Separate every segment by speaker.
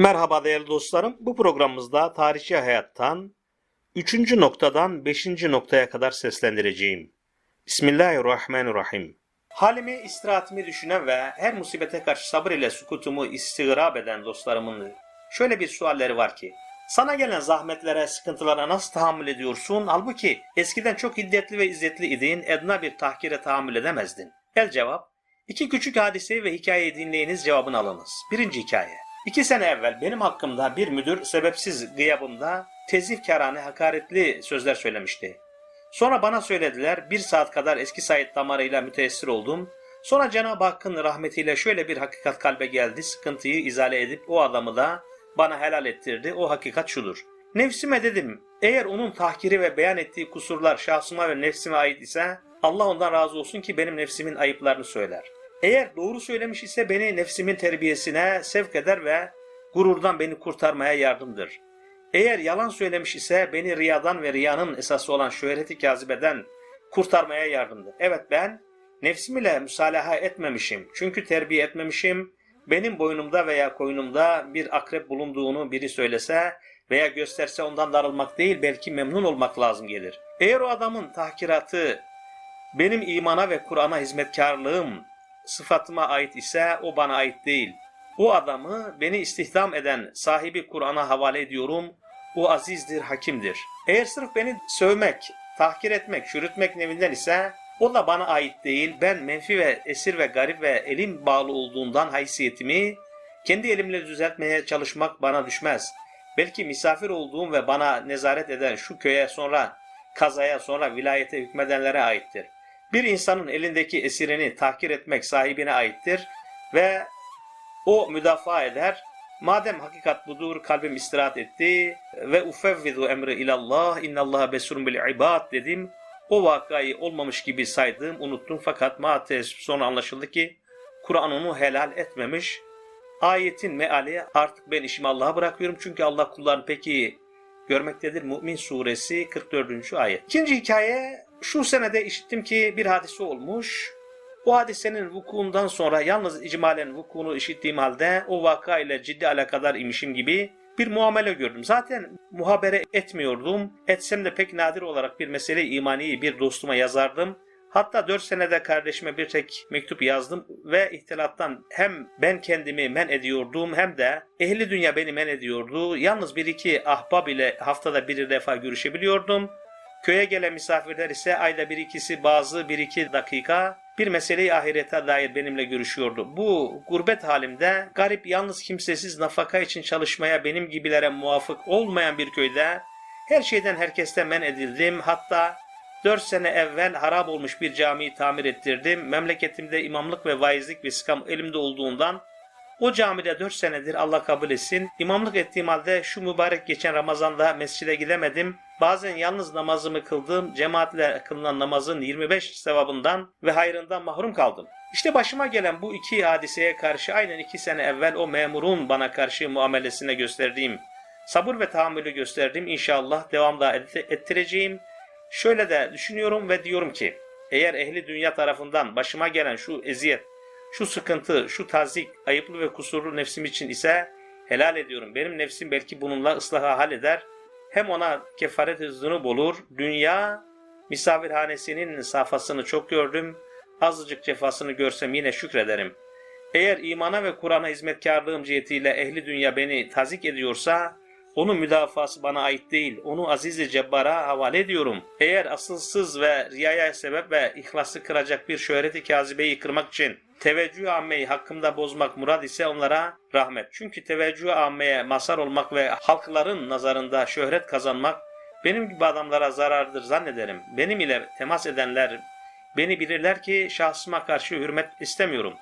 Speaker 1: Merhaba değerli dostlarım. Bu programımızda tarihçi hayattan 3. noktadan 5. noktaya kadar seslendireceğim. Bismillahirrahmanirrahim. Halimi, istirahatimi düşünen ve her musibete karşı sabır ile sukutumu istighrab eden dostlarımın şöyle bir sualleri var ki, sana gelen zahmetlere, sıkıntılara nasıl tahammül ediyorsun? Halbuki eskiden çok hiddetli ve izzetli idin, edna bir tahkire tahammül edemezdin. El cevap, iki küçük hadiseyi ve hikayeyi dinleyiniz cevabını alınız. Birinci hikaye. İki sene evvel benim hakkımda bir müdür sebepsiz gıyabımda tezifkarane hakaretli sözler söylemişti. Sonra bana söylediler bir saat kadar eski Said damarıyla müteessir oldum. Sonra Cenab-ı Hakk'ın rahmetiyle şöyle bir hakikat kalbe geldi. Sıkıntıyı izale edip o adamı da bana helal ettirdi. O hakikat şudur. Nefsime dedim eğer onun tahkiri ve beyan ettiği kusurlar şahsıma ve nefsime ait ise Allah ondan razı olsun ki benim nefsimin ayıplarını söyler. Eğer doğru söylemiş ise beni nefsimin terbiyesine sevk eder ve gururdan beni kurtarmaya yardımdır. Eğer yalan söylemiş ise beni riyadan ve riyanın esası olan şöhreti kazibeden kurtarmaya yardımdır. Evet ben nefsim ile müsalaha etmemişim. Çünkü terbiye etmemişim. Benim boynumda veya koynumda bir akrep bulunduğunu biri söylese veya gösterse ondan darılmak değil belki memnun olmak lazım gelir. Eğer o adamın tahkiratı benim imana ve Kur'an'a hizmetkarlığım sıfatıma ait ise o bana ait değil. O adamı beni istihdam eden sahibi Kur'an'a havale ediyorum. O azizdir, hakimdir. Eğer sırf beni sövmek, tahkir etmek, çürütmek nevinden ise o da bana ait değil. Ben menfi ve esir ve garip ve elim bağlı olduğundan haysiyetimi kendi elimle düzeltmeye çalışmak bana düşmez. Belki misafir olduğum ve bana nezaret eden şu köye sonra kazaya sonra vilayete hükmedenlere aittir. Bir insanın elindeki esirini tahkir etmek sahibine aittir ve o müdafaa eder. Madem hakikat budur kalbim istirahat etti ve ufevvidu emri ilallah innallaha besurun bil ibad dedim. O vakayı olmamış gibi saydım, unuttum fakat maalesef sonra anlaşıldı ki Kur'an onu helal etmemiş. Ayetin meali artık ben işimi Allah'a bırakıyorum çünkü Allah kullarını peki görmektedir. Mümin suresi 44. ayet. İkinci hikaye şu senede işittim ki bir hadise olmuş. O hadisenin vukuundan sonra yalnız icmalen vukuunu işittiğim halde o vaka ile ciddi alakadar imişim gibi bir muamele gördüm. Zaten muhabere etmiyordum. Etsem de pek nadir olarak bir mesele imaniyi bir dostuma yazardım. Hatta dört senede kardeşime bir tek mektup yazdım ve ihtilattan hem ben kendimi men ediyordum hem de ehli dünya beni men ediyordu. Yalnız bir iki ahbab ile haftada bir defa görüşebiliyordum. Köye gelen misafirler ise ayda bir ikisi bazı bir iki dakika bir meseleyi ahirete dair benimle görüşüyordu. Bu gurbet halimde garip yalnız kimsesiz nafaka için çalışmaya benim gibilere muvafık olmayan bir köyde her şeyden herkesten men edildim. Hatta dört sene evvel harap olmuş bir camiyi tamir ettirdim. Memleketimde imamlık ve vaizlik vesikam elimde olduğundan o camide dört senedir Allah kabul etsin. İmamlık ettiğim halde şu mübarek geçen Ramazan'da mescide gidemedim. Bazen yalnız namazımı kıldım. Cemaatle kılınan namazın 25 sevabından ve hayrından mahrum kaldım. İşte başıma gelen bu iki hadiseye karşı aynen iki sene evvel o memurun bana karşı muamelesine gösterdiğim sabır ve tahammülü gösterdim. İnşallah devam da ettireceğim. Şöyle de düşünüyorum ve diyorum ki eğer ehli dünya tarafından başıma gelen şu eziyet şu sıkıntı, şu tazik, ayıplı ve kusurlu nefsim için ise helal ediyorum. Benim nefsim belki bununla ıslaha hal eder. Hem ona kefaret zunub olur. Dünya misafirhanesinin safhasını çok gördüm. Azıcık cefasını görsem yine şükrederim. Eğer imana ve Kur'an'a hizmetkarlığım cihetiyle ehli dünya beni tazik ediyorsa onun müdafası bana ait değil. Onu aziz cebbara havale ediyorum. Eğer asılsız ve riyaya sebep ve ihlası kıracak bir şöhreti kazibeyi kırmak için teveccüh ammeyi hakkımda bozmak murad ise onlara rahmet. Çünkü teveccüh ammeye mazhar olmak ve halkların nazarında şöhret kazanmak benim gibi adamlara zarardır zannederim. Benim ile temas edenler beni bilirler ki şahsıma karşı hürmet istemiyorum.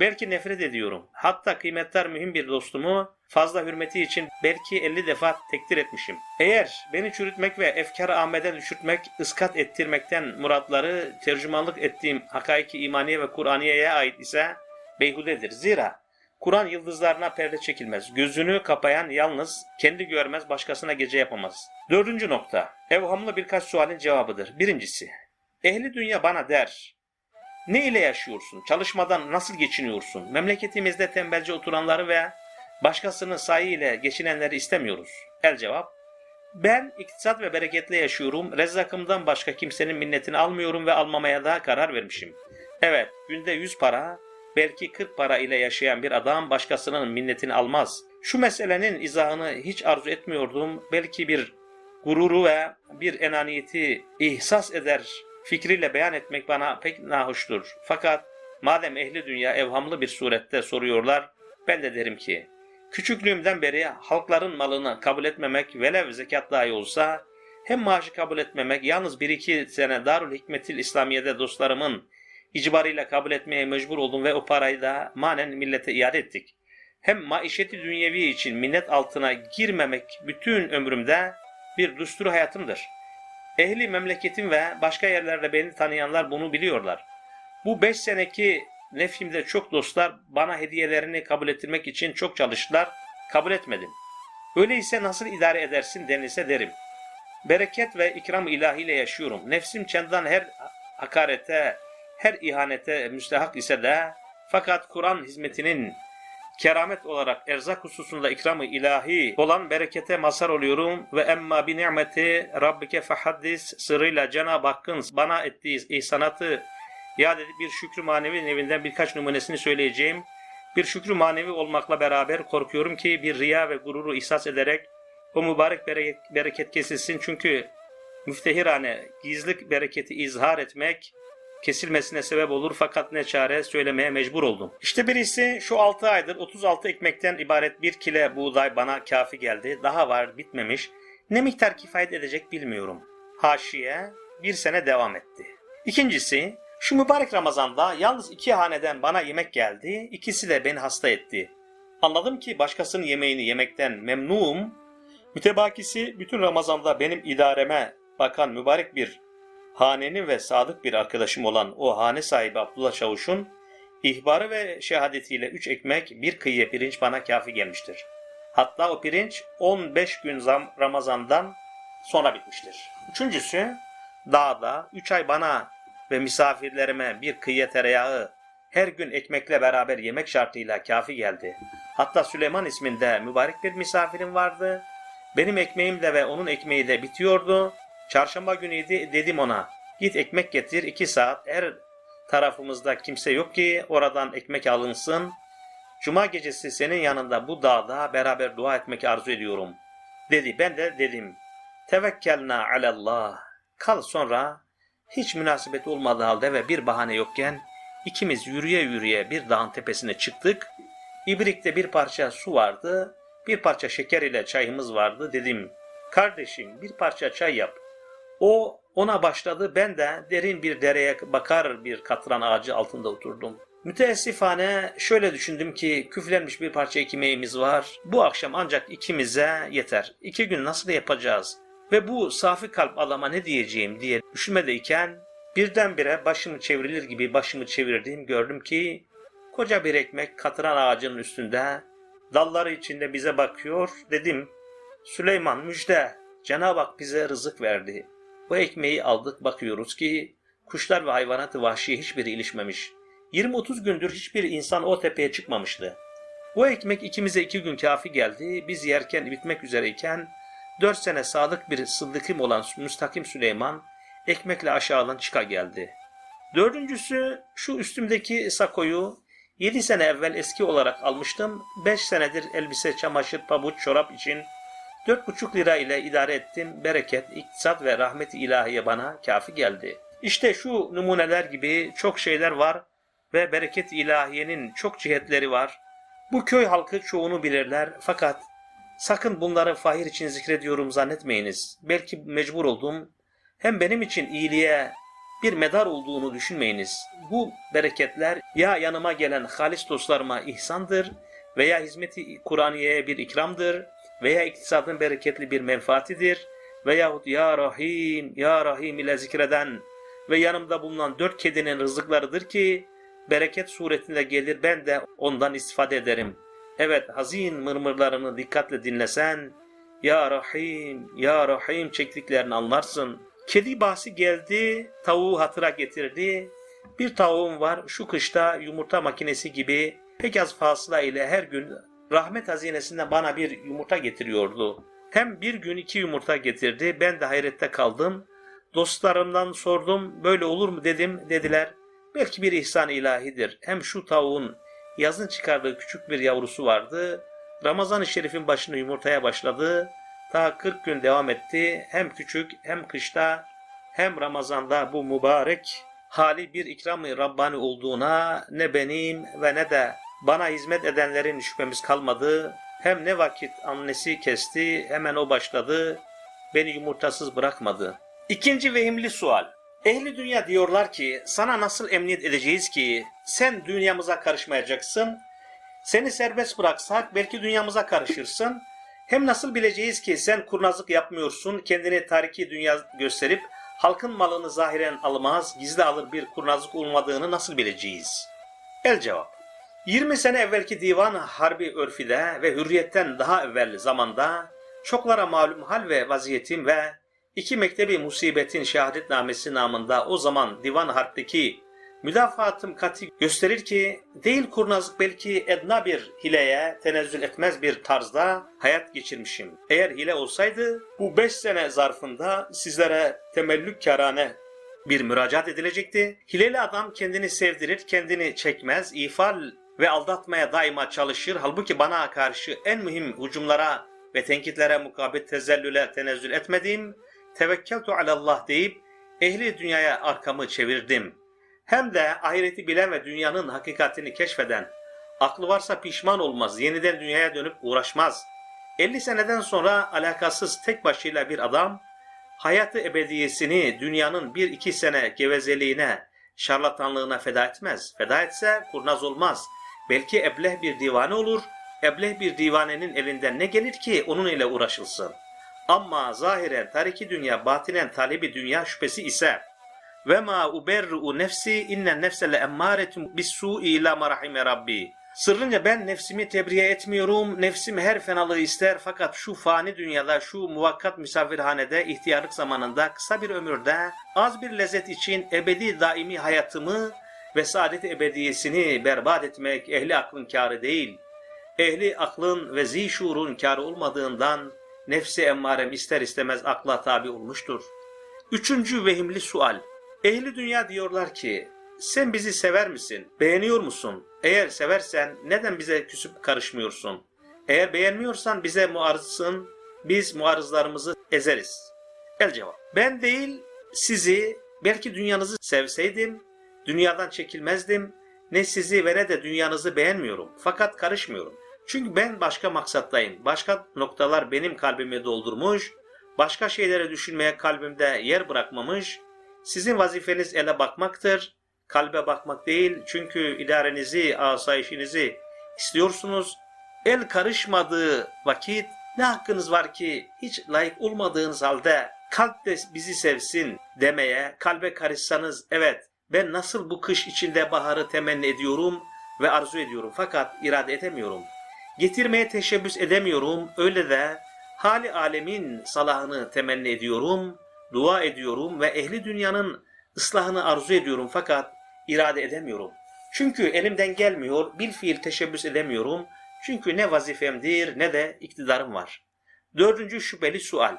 Speaker 1: Belki nefret ediyorum. Hatta kıymetler mühim bir dostumu fazla hürmeti için belki 50 defa tekdir etmişim. Eğer beni çürütmek ve efkar ahmede düşürtmek, ıskat ettirmekten muratları tercümanlık ettiğim hakaiki imaniye ve Kur'aniye'ye ait ise beyhudedir. Zira Kur'an yıldızlarına perde çekilmez. Gözünü kapayan yalnız kendi görmez, başkasına gece yapamaz. Dördüncü nokta. Evhamlı birkaç sualin cevabıdır. Birincisi. Ehli dünya bana der. Ne ile yaşıyorsun? Çalışmadan nasıl geçiniyorsun? Memleketimizde tembelce oturanları ve Başkasının sayı ile geçinenleri istemiyoruz. El cevap. Ben iktisat ve bereketle yaşıyorum. Rezzakımdan başka kimsenin minnetini almıyorum ve almamaya da karar vermişim. Evet, günde 100 para, belki 40 para ile yaşayan bir adam başkasının minnetini almaz. Şu meselenin izahını hiç arzu etmiyordum. Belki bir gururu ve bir enaniyeti ihsas eder fikriyle beyan etmek bana pek nahoştur. Fakat madem ehli dünya evhamlı bir surette soruyorlar, ben de derim ki, küçüklüğümden beri halkların malını kabul etmemek velev zekat dahi olsa, hem maaşı kabul etmemek, yalnız bir iki sene Darül Hikmetil İslamiye'de dostlarımın icbarıyla kabul etmeye mecbur oldum ve o parayı da manen millete iade ettik. Hem maişeti dünyevi için minnet altına girmemek bütün ömrümde bir düstur hayatımdır. Ehli memleketim ve başka yerlerde beni tanıyanlar bunu biliyorlar. Bu beş seneki nefsimde çok dostlar bana hediyelerini kabul ettirmek için çok çalıştılar, kabul etmedim. Öyleyse nasıl idare edersin denilse derim. Bereket ve ikram ilahiyle yaşıyorum. Nefsim çendan her hakarete, her ihanete müstehak ise de fakat Kur'an hizmetinin keramet olarak erzak hususunda ikram-ı ilahi olan berekete mazhar oluyorum ve emma bi ni'meti rabbike fehaddis sırrıyla Cenab-ı Hakk'ın bana ettiği ihsanatı yad edip bir şükrü manevi nevinden birkaç numunesini söyleyeceğim. Bir şükrü manevi olmakla beraber korkuyorum ki bir riya ve gururu ihsas ederek o mübarek bereket, kesilsin çünkü müftehirane gizlik bereketi izhar etmek kesilmesine sebep olur fakat ne çare söylemeye mecbur oldum. İşte birisi şu 6 aydır 36 ekmekten ibaret bir kile buğday bana kafi geldi. Daha var bitmemiş. Ne miktar kifayet edecek bilmiyorum. Haşiye bir sene devam etti. İkincisi şu mübarek Ramazan'da yalnız iki haneden bana yemek geldi. İkisi de beni hasta etti. Anladım ki başkasının yemeğini yemekten memnunum. Mütebakisi bütün Ramazan'da benim idareme bakan mübarek bir hanenin ve sadık bir arkadaşım olan o hane sahibi Abdullah Çavuş'un ihbarı ve şehadetiyle üç ekmek bir kıyıya pirinç bana kafi gelmiştir. Hatta o pirinç 15 gün zam Ramazan'dan sonra bitmiştir. Üçüncüsü dağda 3 ay bana ve misafirlerime bir kıyıya tereyağı her gün ekmekle beraber yemek şartıyla kafi geldi. Hatta Süleyman isminde mübarek bir misafirim vardı. Benim ekmeğim de ve onun ekmeği de bitiyordu. Çarşamba günüydü dedim ona git ekmek getir iki saat her tarafımızda kimse yok ki oradan ekmek alınsın. Cuma gecesi senin yanında bu dağda beraber dua etmek arzu ediyorum. Dedi ben de dedim tevekkelna alallah kal sonra hiç münasebet olmadığı halde ve bir bahane yokken ikimiz yürüye yürüye bir dağın tepesine çıktık. İbrik'te bir parça su vardı, bir parça şeker ile çayımız vardı dedim. Kardeşim bir parça çay yap. O ona başladı ben de derin bir dereye bakar bir katran ağacı altında oturdum. Müteessifane şöyle düşündüm ki küflenmiş bir parça ekmeğimiz var. Bu akşam ancak ikimize yeter. İki gün nasıl yapacağız? Ve bu safi kalp adama ne diyeceğim diye düşünmedeyken birdenbire başımı çevrilir gibi başımı çevirdim gördüm ki koca bir ekmek katran ağacının üstünde dalları içinde bize bakıyor dedim. Süleyman müjde Cenab-ı Hak bize rızık verdi. Bu ekmeği aldık bakıyoruz ki kuşlar ve hayvanat-ı vahşi hiçbiri ilişmemiş. 20-30 gündür hiçbir insan o tepeye çıkmamıştı. Bu ekmek ikimize iki gün kafi geldi. Biz yerken bitmek üzereyken dört sene sadık bir sıddıkım olan Müstakim Süleyman ekmekle aşağıdan çıka geldi. Dördüncüsü şu üstümdeki sakoyu yedi sene evvel eski olarak almıştım. Beş senedir elbise, çamaşır, pabuç, çorap için Dört buçuk lira ile idare ettim. Bereket, iktisat ve rahmet ilahiye bana kafi geldi. İşte şu numuneler gibi çok şeyler var ve bereket ilahiyenin çok cihetleri var. Bu köy halkı çoğunu bilirler fakat sakın bunları fahir için zikrediyorum zannetmeyiniz. Belki mecbur oldum. Hem benim için iyiliğe bir medar olduğunu düşünmeyiniz. Bu bereketler ya yanıma gelen halis dostlarıma ihsandır veya hizmeti Kur'aniye'ye bir ikramdır veya iktisadın bereketli bir menfaatidir veyahut Ya Rahim, Ya Rahim ile zikreden ve yanımda bulunan dört kedinin rızıklarıdır ki bereket suretinde gelir ben de ondan istifade ederim. Evet hazin mırmırlarını dikkatle dinlesen Ya Rahim, Ya Rahim çektiklerini anlarsın. Kedi bahsi geldi, tavuğu hatıra getirdi. Bir tavuğum var şu kışta yumurta makinesi gibi pek az fasıla ile her gün rahmet hazinesinden bana bir yumurta getiriyordu. Hem bir gün iki yumurta getirdi. Ben de hayrette kaldım. Dostlarımdan sordum. Böyle olur mu dedim. Dediler. Belki bir ihsan ilahidir. Hem şu tavuğun yazın çıkardığı küçük bir yavrusu vardı. Ramazan-ı Şerif'in başını yumurtaya başladı. Ta 40 gün devam etti. Hem küçük hem kışta hem Ramazan'da bu mübarek hali bir ikram-ı Rabbani olduğuna ne benim ve ne de bana hizmet edenlerin şüphemiz kalmadı. Hem ne vakit annesi kesti hemen o başladı. Beni yumurtasız bırakmadı. İkinci vehimli sual. Ehli dünya diyorlar ki sana nasıl emniyet edeceğiz ki sen dünyamıza karışmayacaksın. Seni serbest bıraksak belki dünyamıza karışırsın. Hem nasıl bileceğiz ki sen kurnazlık yapmıyorsun, kendini tariki dünya gösterip halkın malını zahiren almaz, gizli alır bir kurnazlık olmadığını nasıl bileceğiz? El cevap. 20 sene evvelki divan harbi örfide ve hürriyetten daha evvel zamanda çoklara malum hal ve vaziyetim ve iki mektebi musibetin şehadetnamesi namında o zaman divan harpteki müdafaatım katı gösterir ki değil kurnazlık belki edna bir hileye tenezzül etmez bir tarzda hayat geçirmişim. Eğer hile olsaydı bu 5 sene zarfında sizlere temellük kârane bir müracaat edilecekti. Hileli adam kendini sevdirir, kendini çekmez, ifal ve aldatmaya daima çalışır. Halbuki bana karşı en mühim hücumlara ve tenkitlere mukabil tezellüle tenezzül etmedim. Tevekkeltu alallah deyip ehli dünyaya arkamı çevirdim. Hem de ahireti bilen ve dünyanın hakikatini keşfeden, aklı varsa pişman olmaz, yeniden dünyaya dönüp uğraşmaz. 50 seneden sonra alakasız tek başıyla bir adam, hayatı ebediyesini dünyanın bir iki sene gevezeliğine, şarlatanlığına feda etmez. Feda etse kurnaz olmaz. Belki ebleh bir divane olur, ebleh bir divanenin elinden ne gelir ki onun ile uğraşılsın. Ama zahiren tariki dünya, batinen talibi dünya şüphesi ise ve ma uberru nefsi innen nefse le emmâretun bis su'i ila ma rahime rabbi. Sırrınca ben nefsimi tebriye etmiyorum. Nefsim her fenalığı ister fakat şu fani dünyada, şu muvakkat misafirhanede, ihtiyarlık zamanında, kısa bir ömürde, az bir lezzet için ebedi daimi hayatımı ve saadet ebediyesini berbat etmek ehli aklın kârı değil. Ehli aklın ve zişurun kârı olmadığından nefsi emmarem ister istemez akla tabi olmuştur. Üçüncü vehimli sual. Ehli dünya diyorlar ki, sen bizi sever misin? Beğeniyor musun? Eğer seversen neden bize küsüp karışmıyorsun? Eğer beğenmiyorsan bize muarızsın, biz muarızlarımızı ezeriz. El cevap. Ben değil, sizi, belki dünyanızı sevseydim, dünyadan çekilmezdim. Ne sizi ve ne de dünyanızı beğenmiyorum. Fakat karışmıyorum. Çünkü ben başka maksattayım. Başka noktalar benim kalbimi doldurmuş, başka şeyleri düşünmeye kalbimde yer bırakmamış. Sizin vazifeniz ele bakmaktır, kalbe bakmak değil. Çünkü idarenizi, asayişinizi istiyorsunuz. El karışmadığı vakit ne hakkınız var ki hiç layık olmadığınız halde kalp de bizi sevsin demeye kalbe karışsanız evet ben nasıl bu kış içinde baharı temenni ediyorum ve arzu ediyorum fakat irade edemiyorum. Getirmeye teşebbüs edemiyorum öyle de hali alemin salahını temenni ediyorum, dua ediyorum ve ehli dünyanın ıslahını arzu ediyorum fakat irade edemiyorum. Çünkü elimden gelmiyor, bil fiil teşebbüs edemiyorum. Çünkü ne vazifemdir ne de iktidarım var. Dördüncü şüpheli sual.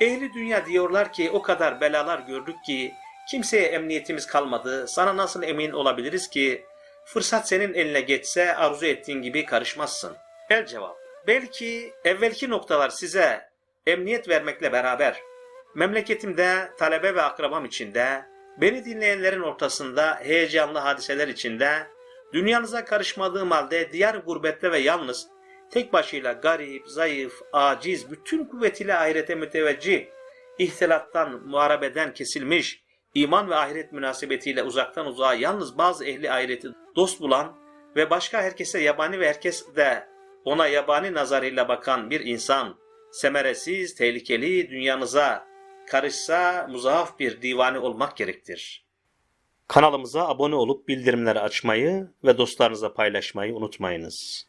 Speaker 1: Ehli dünya diyorlar ki o kadar belalar gördük ki kimseye emniyetimiz kalmadı. Sana nasıl emin olabiliriz ki fırsat senin eline geçse arzu ettiğin gibi karışmazsın. El cevap. Belki evvelki noktalar size emniyet vermekle beraber memleketimde talebe ve akrabam içinde beni dinleyenlerin ortasında heyecanlı hadiseler içinde dünyanıza karışmadığım halde diğer gurbette ve yalnız tek başıyla garip, zayıf, aciz, bütün kuvvetiyle ahirete müteveccih, ihtilattan, muharebeden kesilmiş, iman ve ahiret münasebetiyle uzaktan uzağa yalnız bazı ehli ahireti dost bulan ve başka herkese yabani ve herkes de ona yabani nazarıyla bakan bir insan, semeresiz, tehlikeli dünyanıza karışsa muzaaf bir divane olmak gerektir. Kanalımıza abone olup bildirimleri açmayı ve dostlarınıza paylaşmayı unutmayınız.